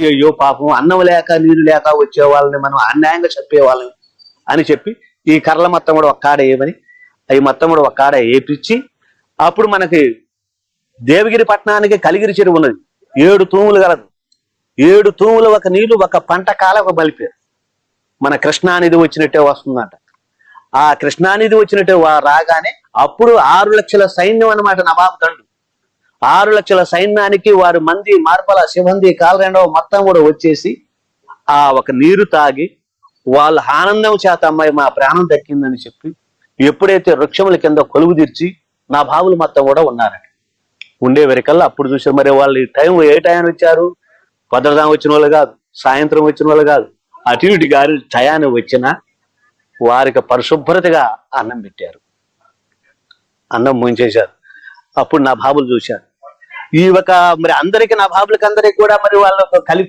అయ్యో పాపం అన్నం లేక నీరు లేక వచ్చే వాళ్ళని మనం అన్యాయంగా చెప్పే వాళ్ళని అని చెప్పి ఈ కర్రల మొత్తం కూడా ఒక్కాడ వేయమని అవి మొత్తం కూడా ఒక్కాడ వేపించి అప్పుడు మనకి దేవగిరి పట్టణానికి కలిగిరి చెరువు ఉన్నది. ఏడు తూములు కలదు ఏడు తూములు ఒక నీళ్ళు ఒక పంట కాలం బలిపారు. మన కృష్ణానిధి వచ్చినట్టే వస్తుందంట. ఆ కృష్ణానిధి వచ్చినట్టే రాగానే అప్పుడు ఆరు లక్షల సైన్యం అనమాట నవాబు దండు. ఆరు లక్షల సైన్యానికి వారి మంది మార్పల శివంది కాలరెండవ మొత్తం కూడా వచ్చేసి ఆ ఒక నీరు తాగి వాళ్ళ ఆనందం చేత అమ్మాయి మా ప్రాణం దక్కిందని చెప్పి ఎప్పుడైతే వృక్షముల కింద కొలువు తీర్చి నా బావులు మొత్తం కూడా ఉన్నారట ఉండే వరకల్లా అప్పుడు చూసారు మరి వాళ్ళు ఈ టైం ఏ టైం వచ్చారు? భద్రదాం వచ్చిన వాళ్ళు కాదు సాయంత్రం వచ్చిన వాళ్ళు కాదు. అటు ఇటు గారి టయాన్ని వచ్చిన వారికి పరిశుభ్రతగా అన్నం పెట్టారు. అన్నం ముంచేశారు. అప్పుడు నా బాబులు చూశారు. ఈ ఒక మరి అందరికి నా బాబులకి అందరికి కూడా మరి వాళ్ళ కలిపి